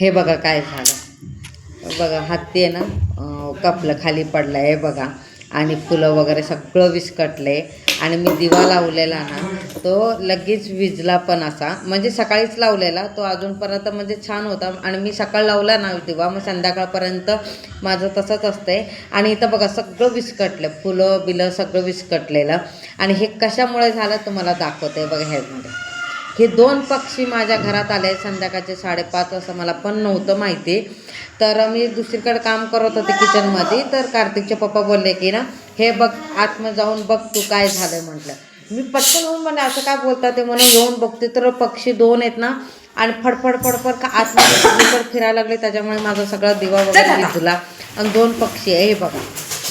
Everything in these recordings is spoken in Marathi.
हे बघा काय झालं. बघा हत्ती आहे ना कपलं खाली पडलं आहे बघा. आणि फुलं वगैरे सगळं विस्कटले आणि मी दिवा लावलेला ना तो लगेच विजला पण असा. म्हणजे सकाळीच लावलेला तो अजूनपर्यंत म्हणजे छान होता. आणि मी सकाळ लावला ना दिवा मग संध्याकाळपर्यंत माझं तसंच असतंय. आणि इथं बघा सगळं विस्कटलं. फुलं बिलं सगळं विस्कटलेलं. आणि हे कशामुळे झालं तुम्हाला दाखवते बघा ह्यामध्ये. हे दोन पक्षी माझ्या घरात आले संध्याकाळचे साडेपाच वाजता मला पण नव्हतं माहिती. तर मी दुसरीकडे काम करत होते किचनमध्ये तर कार्तिकचे पप्पा बोलले की ना हे बघ आतमध्ये जाऊन बघ तू काय झालंय म्हटलं. मी पटकन होऊन म्हणे असं काय बोलता? ते म्हणून येऊन बघते. तर पक्षी दोन आहेत ना आणि फडफड फडफड का आतमध्ये फिरायला लागले त्याच्यामुळे माझा सगळा दिवा वगैरे विझला आणि दोन पक्षी आहे हे बघा.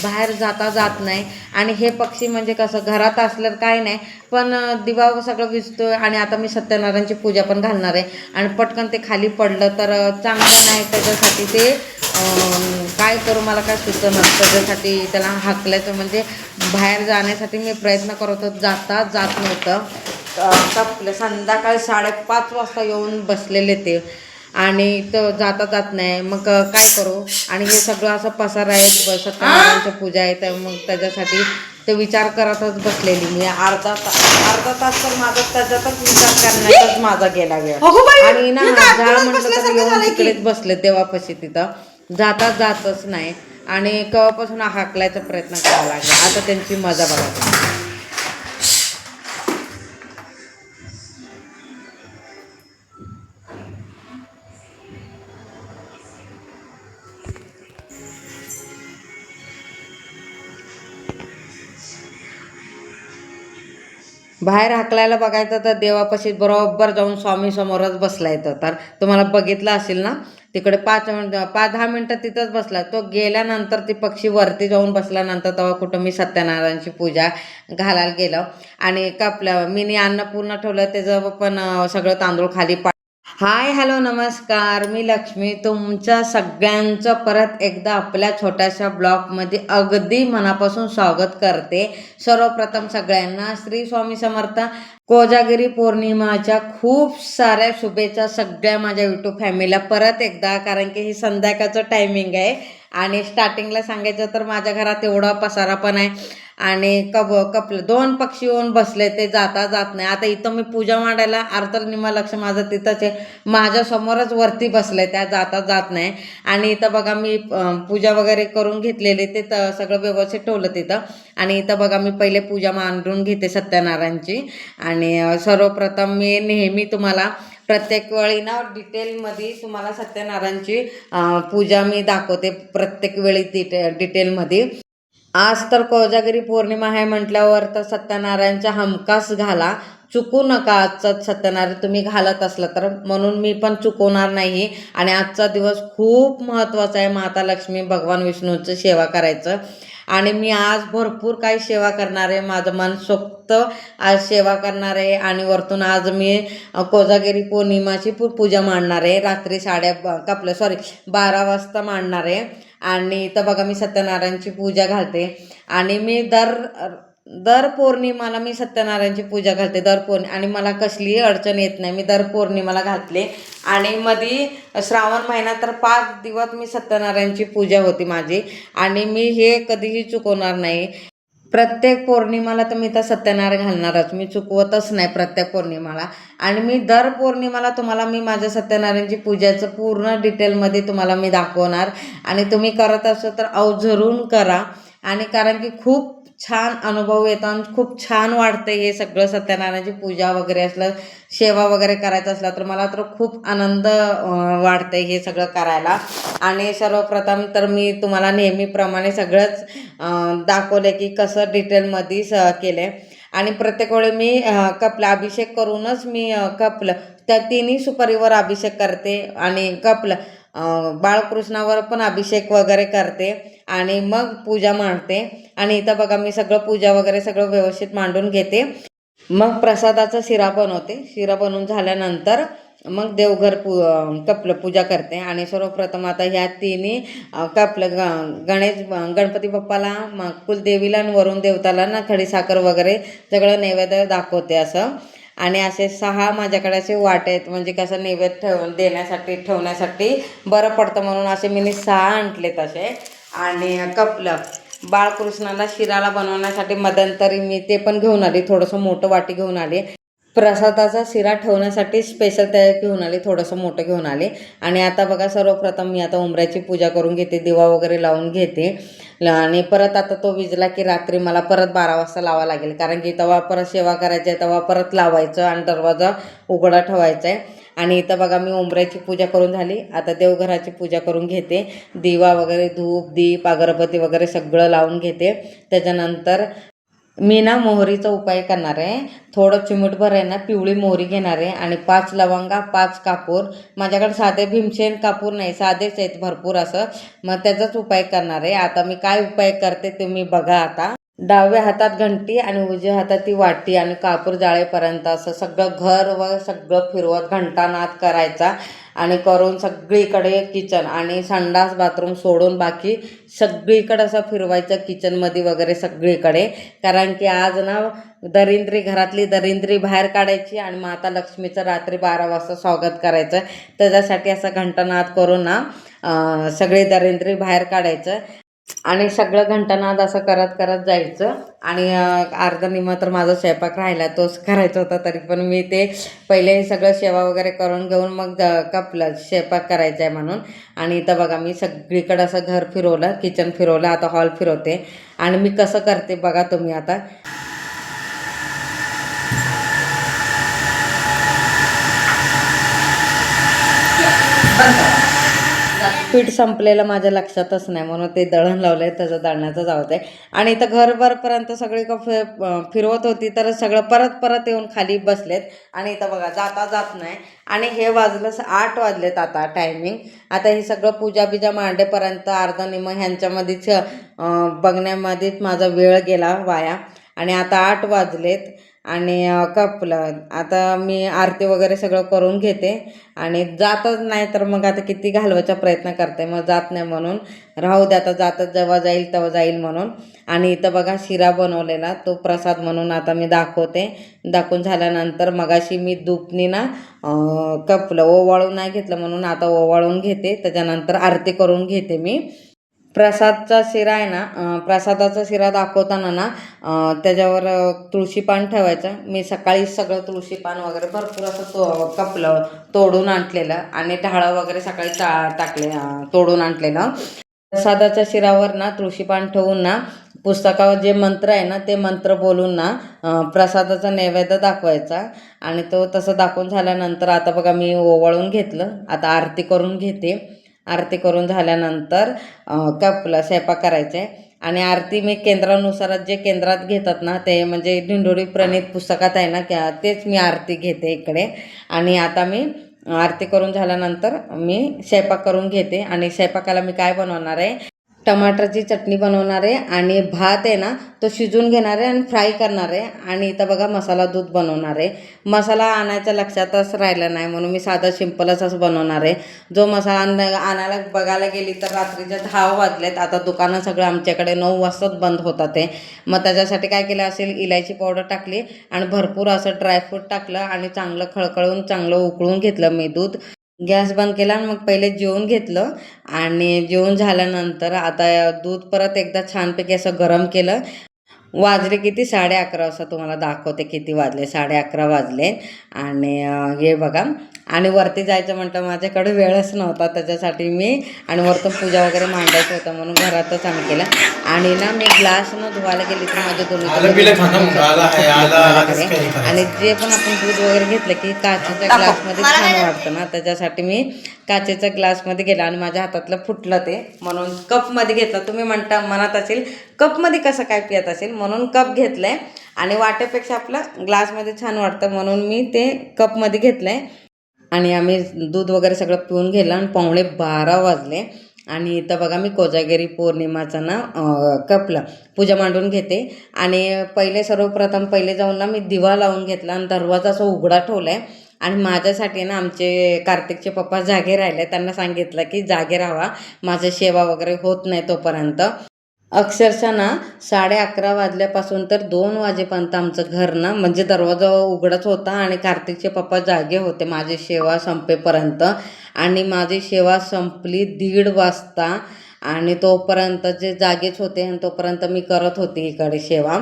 बाहेर जाता जात नाही. आणि हे पक्षी म्हणजे कसं घरात असलं काय नाही पण दिवा सगळं विजतो आणि आता मी सत्यनारायणची पूजा पण घालणार आहे. आणि पटकन ते खाली पडलं तर चांगलं नाही त्याच्यासाठी ते काय करू मला काय सुचणार त्याच्यासाठी त्याला हाकल्याचं म्हणजे बाहेर जाण्यासाठी मी प्रयत्न करत होतो जाता जात नव्हतं. आता आपलं संध्याकाळी साडेपाच वाजता येऊन बसलेले ते. आणि तो जाता जात नाही. मग काय करू? आणि हे सगळं असं पसार आहे. सत्यनारायणचं पूजा आहे. तर मग त्याच्यासाठी ते विचार करतच बसलेली मी. अर्धा तास अर्धा तास तर माझा त्याच्यातच विचार करण्यातच माझा गेला वेळ. आणि ना आपल्याला म्हटलं तर येऊन? तिकडेच बसले देवापाशी तिथं. जाता जातच नाही. आणि केव्हापासून हाकलायचा प्रयत्न करावा लागला. आता त्यांची मजा बघा बाहेर हाकलायला बघायचं तर देवापाशी बरोबर जाऊन स्वामी समोरच बसला येतं तर तुम्हाला बघितलं असेल ना तिकडे पाच मिनटं पाच दहा मिनटं तिथंच बसला. तो गेल्यानंतर ती पक्षी वरती जाऊन बसल्यानंतर तेव्हा कुठं मी सत्यनारायणची पूजा घालायला गेलो. आणि कापलं मिनी अन्नपूर्ण ठेवलं त्याचं पण सगळं तांदूळ खाली पा हाय हॅलो नमस्कार. मी लक्ष्मी. तुमच्या सगळ्यांचं परत एकदा आपल्या छोट्याशा ब्लॉगमध्ये अगदी मनापासून स्वागत करते. सर्वप्रथम सगळ्यांना श्री स्वामी समर्थ. कोजागिरी पौर्णिमाच्या खूप साऱ्या शुभेच्छा सगळ्या माझ्या यूट्यूब फॅमिलीला परत एकदा कारण की ही संध्याकाळचं टायमिंग आहे. आणि स्टार्टिंगला सांगायचं तर माझ्या घरात एवढा पसारा पण आहे. आणि कब कपल दोन पक्षी येऊन बसले ते जाता जात नाही. आता इथं मी पूजा मांडायला अर्ध निमा लक्ष माझं तिथंच आहे. माझ्यासमोरच वरती बसले त्या जाता जात नाही. आणि इथं बघा मी पूजा वगैरे करून घेतलेली ते तर सगळं व्यवस्थित ठेवलं तिथं. आणि इथं बघा मी पहिले पूजा मांडून घेते सत्यनारायणची. आणि सर्वप्रथम मी नेहमी तुम्हाला प्रत्येक वेळी ना डिटेलमध्ये तुम्हाला सत्यनारायणची पूजा मी दाखवते प्रत्येक वेळी डिटे डिटेलमध्ये. आज तर कोजागिरी पौर्णिमा आहे म्हटल्यावर तर सत्यनारायणचा हमखास घाला. चुकू नका आजचा सत्यनारायण. तुम्ही घालत असलं तर म्हणून मी पण चुकवणार नाही. आणि आजचा दिवस खूप महत्त्वाचा आहे. माता लक्ष्मी भगवान विष्णूचं सेवा करायचं. आणि मी आज भरपूर काही सेवा करणार आहे. माझं मन सोक्त आज सेवा करणार आहे. आणि वरतून आज मी कोजागिरी पौर्णिमाची पूजा मांडणार आहे. रात्री साड्या कपलं सॉरी बारा वाजता मांडणार आहे. आणि तर बघा मी सत्यनारायणची पूजा घालते. आणि मी दर दर पौर्णिमाला मी सत्यनारायणची पूजा घालते दर पौर्णि आणि मला कसलीही अडचण येत नाही मी दर पौर्णिमाला घातले आणि मधी श्रावण महिना तर पाच दिवस मी सत्यनारायणची पूजा होती माझी. आणि मी हे कधीही चुकवणार नाही. प्रत्येक पौर्णिमाला तर मी तर सत्यनारायण घालणारच. मी चुकवतच नाही प्रत्येक पौर्णिमाला. आणि मी दर पौर्णिमाला तुम्हाला मी माझ्या सत्यनारायणची पूजाचं पूर्ण डिटेलमध्ये तुम्हाला मी दाखवणार. आणि तुम्ही करत असो तर अवझरून करा. आणि कारण की खूप छान अनुभव येतो आणि खूप छान वाटते हे सगळं सत्यनारायणची पूजा वगैरे असलं सेवा वगैरे करायचं असलं तर मला तर खूप आनंद वाटतं वाटते हे सगळं करायला. आणि सर्वप्रथम तर मी तुम्हाला नेहमीप्रमाणे सगळंच अं, दाखवलं की कसं डिटेलमध्ये स केलं आणि प्रत्येक वेळी मी कपला अभिषेक करूनच मी कपलं. त्या तिन्ही सुपारीवर अभिषेक करते आणि कपलं. बाळकृष्णावर पण अभिषेक वगैरे करते आणि मग पूजा मांडते. आणि इथं बघा मी सगळं पूजा वगैरे सगळं व्यवस्थित मांडून घेते. मग प्रसादाचा शिरा बनवते. शिरा बनवून झाल्यानंतर मग देवघर पू कपलं पूजा करते. आणि सर्वप्रथम आता ह्या तिन्ही कपलं ग गणेश गणपती बाप्पाला मग कुलदेवीला आणि वरुण देवताला ना खडीसाखर वगैरे सगळं नैवेद्य दाखवते असं. आणि असे सहा माझ्याकडे असे वाटे आहेत म्हणजे कसं नैवेद्य ठेव देण्यासाठी ठेवण्यासाठी बरं पडतं म्हणून असे मी सहा आणलेत असे. आणि कपलं बाळकृष्णाला शिराला बनवण्यासाठी मध्यंतरी मी ते पण घेऊन आली थोडंसं मोठं वाटी घेऊन आली. प्रसादाचा शिरा ठेवण्यासाठी स्पेशल तयार घेऊन आली थोडंसं मोठं घेऊन आली. आणि आता बघा सर्वप्रथम मी आता उंबऱ्याची पूजा करून घेते दिवा वगैरे लावून घेते. आणि परत आता तो विजला की रात्री मला परत बारा वाजता लावा लागेल. कारण की तेव्हा परत सेवा करायची आहे तेव्हा परत लावायचं आणि दरवाजा उघडा ठेवायचा आहे. आणि इथं बघा मी उंबऱ्याची पूजा करून झाली. आता देवघराची पूजा करून घेते. दिवा वगैरे धूप दीप अगरबत्ती वगैरे सगळं लावून घेते. त्याच्यानंतर मी ना मोहरीचा उपाय करणार आहे. थोडं चिमटभर आहे ना पिवळी मोहरी घेणार आहे आणि पाच लवंगा पाच कापूर. माझ्याकडे साधे भीमसेन कापूर नाही साधेच आहेत भरपूर असं. मग त्याचाच उपाय करणार आहे. आता मी काय उपाय करते तुम्ही बघा आता. डाव्या हातात घंटी आणि उजव्या हातात ती वाटी आणि कापूर जाळेपर्यंत असं सगळं घर व सगळं फिरवत घंटानाद करायचा आणि करून सगळीकडे किचन आणि संडास बाथरूम सोडून बाकी सगळीकडे असं फिरवायचं किचनमध्ये वगैरे सगळीकडे. कारण की आज ना दरिंद्री घरातली दरिंद्री बाहेर काढायची आणि माता लक्ष्मीचं रात्री बारा वाजता स्वागत करायचं. त्याच्यासाठी असं घंटानाद करून ना सगळी सगळे दरिंद्री बाहेर काढायचं. आणि सगळं घंटानाद असं करत करत जायचं. आणि अर्धा निम्मा तर माझा स्वयंपाक राहिला तोच करायचा होता तरी पण मी ते पहिले सगळं सेवा वगैरे करून घेऊन मग कपलं स्वयंपाक करायचा आहे म्हणून. आणि इथं बघा मी सगळीकडं असं घर फिरवलं किचन फिरवलं आता हॉल फिरवते. आणि मी कसं करते बघा तुम्ही आता. पीठ संपलेलं माझ्या लक्षातच नाही. म्हणून ते दळण लावलंय त्याचं दळण्याचं जावत आहे. आणि इथं घरभरपर्यंत सगळी क फिरवत होती तर सगळं परत परत येऊन खाली बसलेत. आणि इथं बघा जाता जात नाही. आणि हे वाजलं आठ वाजलेत आता टायमिंग आता हे सगळं पूजा बिजा मांडेपर्यंत अर्धा निम ह्यांच्यामध्येच बघण्यामध्येच माझा वेळ गेला वाया. आणि आता आठ वाजलेत. आणि कपलं आता मी आरती वगैरे सगळं करून घेते. आणि जातच नाही तर मग आता किती घालवायचा प्रयत्न करते. मग जात नाही म्हणून. राहू दे आता जातच जेव्हा जाईल तेव्हा जाईल म्हणून. आणि इथं बघा शिरा बनवलेला तो प्रसाद म्हणून आता मी दाखवते. दाखवून झाल्यानंतर मगाशी मी दुपनी ना कपलं ओवाळून नाही घेतलं म्हणून आता ओवाळून घेते. त्याच्यानंतर आरती करून घेते मी. प्रसादचा शिरा आहे ना प्रसादाचा शिरा दाखवताना ना त्याच्यावर तुळशीपान तुळशी पान ठेवायचं. मी सकाळी सगळं तुळशी पान वगैरे भरपूर असं तो कपलं तोडून आणलेलं आणि ढाळं वगैरे सकाळी टा टाकले तोडून आणलेलं. प्रसादाच्या शिरावर ना तुळशी पान ठेवून ना पुस्तकावर जे मंत्र आहे ना ते मंत्र बोलून ना प्रसादाचा नैवेद्य दाखवायचा. आणि तो तसं दाखवून झाल्यानंतर आता बघा मी ओवाळून घेतलं. आता आरती करून घेते. आरती करून झाल्यानंतर कपला स्वयंपाक करायचा. आहे आणि आरती मी केंद्रानुसारच जे केंद्रात घेतात ना ते म्हणजे ढिंडोळी प्रणित पुस्तकात आहे ना क्या तेच मी आरती घेते इकडे. आणि आता मी आरती करून झाल्यानंतर मी स्वयंपाक करून घेते. आणि स्वयंपाकाला मी काय बनवणार आहे? टमाटरची चटणी बनवणार आहे आणि भात आहे ना तो शिजून घेणार आहे आणि फ्राय करणार. आहे आणि इथं बघा मसाला दूध बनवणार. आहे मसाला आणायचा लक्षातच राहिला नाही म्हणून मी साधं सिंपलच असं बनवणार. आहे जो मसाला आणायला बघायला गेली तर रात्रीच्या दहा वाजलेत. आता दुकानं सगळं आमच्याकडे नऊ वाजताच बंद होतात ते. मग त्याच्यासाठी काय केलं असेल इलायची पावडर टाकली आणि भरपूर असं ड्रायफ्रूट टाकलं आणि चांगलं खळखळून चांगलं उकळून घेतलं मी दूध. गॅस बंद केला आणि मग पहिले जेवून घेतलं. आणि जेवून झाल्यानंतर आता दूध परत एकदा छानपैकी असं गरम केलं. वाजले किती? साडे अकरा वाजता तुम्हाला दाखवते किती वाजले. साडे अकरा वाजले. आणि हे बघा. आणि वरती जायचं म्हटलं माझ्याकडे वेळच नव्हता. त्याच्यासाठी मी आणि वरतून पूजा वगैरे मांडायचं होतं म्हणून घरातच आम्ही केलं. आणि ना मी ग्लास न धुवायला गेली तर माझे दोन्ही? आणि जे पण आपण दूध वगैरे घेतलं की काचेच्या ग्लासमध्ये छान वाटतं ना. त्याच्यासाठी मी काचेच्या ग्लासमध्ये गेला आणि माझ्या हातातलं फुटलं ते. म्हणून कपमध्ये घेतलं. तुम्ही म्हणता मनात असेल कपमध्ये कसं काय पियत असेल? म्हणून कप घेतलं आहे आणि वाटेपेक्षा आपलं ग्लासमध्ये छान वाटतं म्हणून मी ते कपमध्ये घेतलं आहे आणि आम्ही दूध वगैरे सगळं पिऊन गेलं आणि पावणे बारा वाजले. आणि इथं बघा मी कोजागिरी पौर्णिमाचं ना कपलं कपला पूजा मांडून घेते. आणि पहिले सर्वप्रथम पहिले जाऊन ना मी दिवा लावून घेतला आणि दरवाजा असं उघडा ठेवला आहे आणि माझ्यासाठी ना आमचे कार्तिकचे पप्पा जागे राहिले. त्यांना सांगितलं की जागे राहा. माझं सेवा वगैरे होत नाही तोपर्यंत. अक्षरशः ना साडे अकरा वाजल्यापासून तर दोन वाजेपर्यंत आमचं घर ना म्हणजे दरवाजा उघडत होता आणि कार्तिकचे पप्पा जागे होते माझी सेवा संपेपर्यंत. आणि माझी सेवा संपली दीड वाजता आणि तोपर्यंत जे जागेच होते आणि तोपर्यंत मी करत होती इकडे सेवा.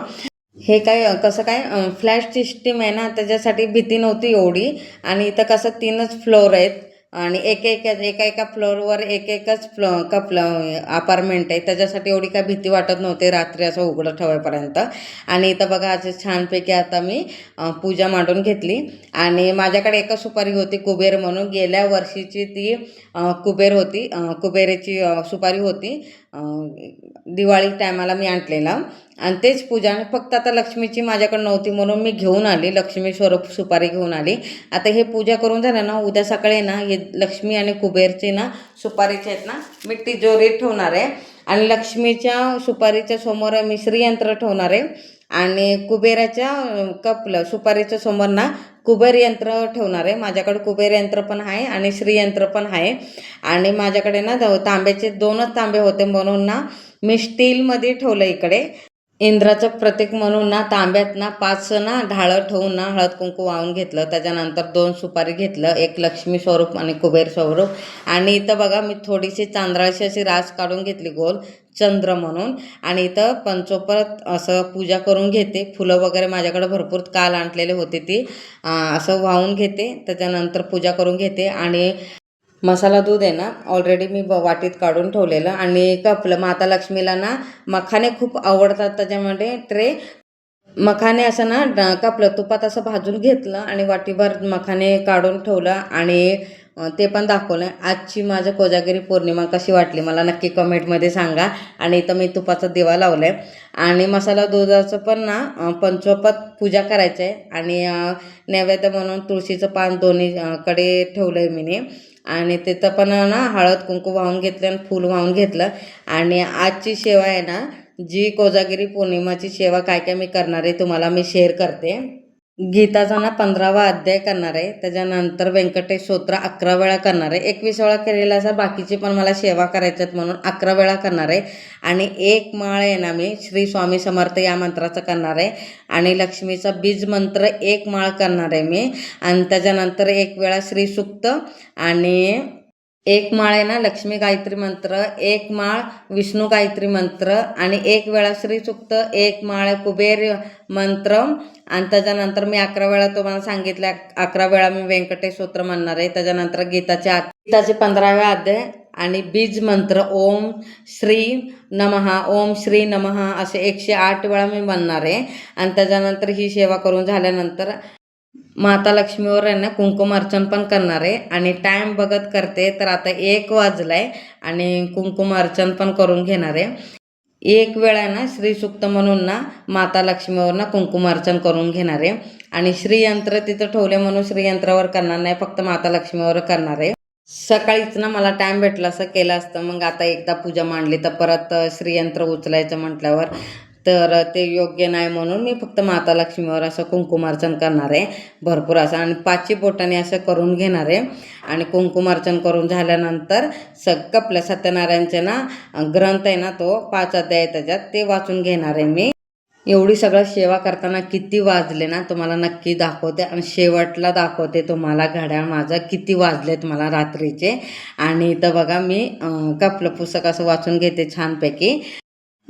हे काय कसं काय फ्लॅट सिस्टीम आहे ना त्याच्यासाठी भीती नव्हती एवढी. आणि इथं कसं तीनच फ्लोअर आहेत. आणि एक एक एका एका फ्लोअरवर एक एकच फ्लो कप अपार्टमेंट आहे. त्याच्यासाठी एवढी काय भीती वाटत नव्हती रात्री असं उघडं ठेवायपर्यंत. आणि इथं बघा असे छानपैकी आता मी पूजा मांडून घेतली. आणि माझ्याकडे एकच सुपारी होती कुबेर म्हणून. गेल्या वर्षीची ती कुबेर होती कुबेरेची सुपारी होती. दिवाळी टायमाला मी आणलेला. आणि तेच पूजा फक्त आता लक्ष्मीची माझ्याकडे नव्हती म्हणून मी घेऊन आली. लक्ष्मी स्वरूप सुपारी घेऊन आली. आता हे पूजा करून झालं ना उद्या सकाळी ना हे लक्ष्मी आणि कुबेरची ना सुपारीचे आहेत ना मी तिजोरीत ठेवणार आहे. आणि लक्ष्मीच्या सुपारीच्या समोर मी श्रीयंत्र ठेवणार आहे. आणि कुबेराच्या कपलं सुपारीच्या समोर ना कुबेर यंत्र ठेवणार आहे. माझ्याकडे कुबेर यंत्र पण आहे आणि श्रीयंत्र पण आहे. आणि माझ्याकडे ना तांब्याचे दोनच तांबे होते म्हणून ना मी स्टीलमध्ये ठेवलं इकडे. इंद्राचं प्रतीक म्हणून ना तांब्यात ना पाच ना ढाळं ठेवून ना हळद कुंकू वाहून घेतलं. त्याच्यानंतर दोन सुपारी घेतलं एक लक्ष्मी स्वरूप आणि कुबेर स्वरूप. आणि इथं बघा मी थोडीशी चांद्राची अशी रास काढून घेतली गोल चंद्र म्हणून. आणि इथं पंचोपरत असं पूजा करून घेते. फुलं वगैरे माझ्याकडे भरपूर काल आणलेले होते ती. असं वाहून घेते. त्याच्यानंतर पूजा करून घेते. आणि मसाला दूध आहे ना ऑलरेडी मी ब- वाटीत काढून ठेवलेलं. आणि कपलं माता लक्ष्मीला ना मखाने खूप आवडतात. त्याच्यामध्ये ट्रे मखाने असं ना ड- कापलं तुपात असं भाजून घेतलं आणि वाटीभर मखाने काढून ठेवलं. आणि ते पण दाखवलं आजची माझं कोजागिरी पौर्णिमा कशी वाटली मला नक्की कमेंटमध्ये सांगा. आणि इथं मी तुपाचा दिवा लावला आहे आणि मसाला दुधाचं पण ना अं, पंचोपत पूजा करायचं आहे आणि नैवेद्य म्हणून तुळशीचं पान दोन्ही कडे ठेवलं आहे मीने. आणि तिथं पण ना हळद कुंकू वाहून घेतलं आणि फूल वाहून घेतलं. आणि आजची सेवा आहे ना जी कोजागिरी पौर्णिमाची सेवा काय काय मी करणार आहे तुम्हाला मी शेअर करते. गीताचा ना पंधरावा अध्याय करणार आहे त्याच्यानंतर व्यंकटेश स्तोत्र अकरा वेळा करणार आहे. एकवीस वेळा केलेला असा बाकीची पण मला सेवा करायच्यात म्हणून अकरा वेळा करणार आहे. आणि एक माळ आहे ना मी श्री स्वामी समर्थ या मंत्राचं करणार आहे. आणि लक्ष्मीचा बीज मंत्र एक माळ करणार आहे मी. आणि त्याच्यानंतर एक वेळा श्री सुक्त आणि एक माळ आहे ना लक्ष्मी गायत्री मंत्र एक माळ विष्णू गायत्री मंत्र आणि एक वेळा श्रीचुक्त एक माळ कुबेर मंत्र. आणि त्याच्यानंतर मी अकरा वेळा तुम्हाला सांगितलं अकरा वेळा मी व्यंकटेश सूत्र म्हणणार आहे. त्याच्यानंतर गीताचे गीताचे पंधराव्या अध्याय आणि बीज मंत्र ओम श्री नमहा ओम श्री नमहा असे एकशे आठ वेळा मी म्हणणार आहे. आणि त्याच्यानंतर ही सेवा करून झाल्यानंतर माता लक्ष्मीवर आहे ना कुंकुम अर्चन पण करणार आहे. आणि टाइम बघत करते तर आता एक वाजलाय आणि कुंकुम अर्चन पण करून घेणार आहे. एक वेळा ना श्री सुक्त म्हणून ना माता लक्ष्मीवर ना कुंकुम अर्चन करून घेणार आहे. आणि श्रीयंत्र तिथं ठेवले म्हणून श्रीयंत्रावर करणार नाही फक्त माता लक्ष्मीवर करणार आहे. सकाळीच ना मला टाइम भेटला असं केलं असतं. मग आता एकदा पूजा मांडली तर परत श्रीयंत्र उचलायचं म्हटल्यावर तर ते योग्य नाही म्हणून मी फक्त माता लक्ष्मीवर असं कुंकुमार्चन करणार आहे. भरपूर असं आणि पाचही बोटाने असं करून घेणार आहे. आणि कुंकुमार्चन करून झाल्यानंतर सग आपल्या सत्यनारायणचे ना ग्रंथ आहे ना तो पाच अध्याय त्याच्यात ते वाचून घेणार आहे मी. एवढी सगळं सेवा करताना किती वाजले ना तुम्हाला नक्की दाखवते आणि शेवटला दाखवते तुम्हाला घड्याळ माझं किती वाजले तुम्हाला रात्रीचे. आणि इथं बघा मी कपलं पुस्तक असं वाचून घेते छानपैकी.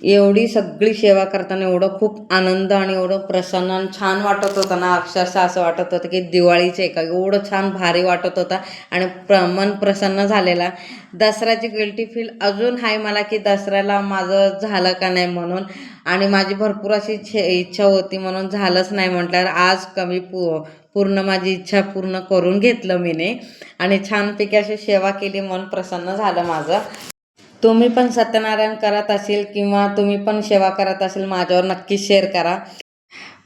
एवढी सगळी सेवा करताना एवढं खूप आनंद आणि एवढं प्रसन्न आणि छान वाटत होतं ना. अक्षरशः असं वाटत होतं की दिवाळीचे एका एवढं छान भारी वाटत होता आणि प्र मन प्रसन्न झालेला. दसऱ्याची गिल्टी फील अजून आहे मला की दसऱ्याला माझं झालं का नाही म्हणून. आणि माझी भरपूर अशी इच्छा होती म्हणून झालंच नाही म्हटल्यावर आज कमी पू पूर्ण माझी इच्छा पूर्ण करून घेतलं मीने. आणि छानपैकी अशी सेवा केली मन प्रसन्न झालं माझं. तुम्ही पण सत्यनारायण करत असेल किंवा तुम्ही पण सेवा करत असेल माझ्यावर नक्की शेअर करा.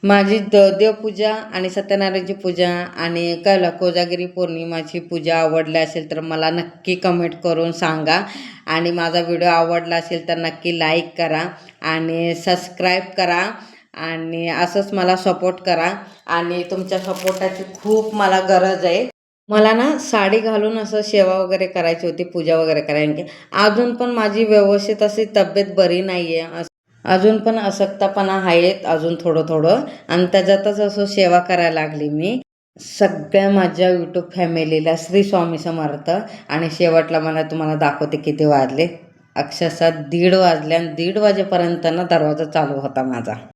माझी द देवपूजा आणि सत्यनारायणची पूजा आणि कळलं कोजागिरी पौर्णिमाची पूजा आवडली असेल तर मला नक्की कमेंट करून सांगा. आणि माझा व्हिडिओ आवडला असेल तर नक्की लाईक करा आणि सबस्क्राईब करा आणि असंच मला सपोर्ट करा. आणि तुमच्या सपोर्टाची खूप मला गरज आहे. मला ना साडी घालून असं सेवा वगैरे करायची होती पूजा वगैरे करायची अजून पण माझी व्यवस्थित अशी तब्येत बरी नाही आहे अजून पण अशक्तपणा आहेत अजून थोडं थोडं आणि त्याच्यातच असं सेवा करायला लागली मी. सगळ्या माझ्या यूट्यूब फॅमिलीला श्री स्वामी समर्थ. आणि शेवटला मला तुम्हाला दाखवते किती वाजले. अक्षरशः दीड वाजले आणि दीड वाजेपर्यंत ना दरवाजा चालू होता माझा.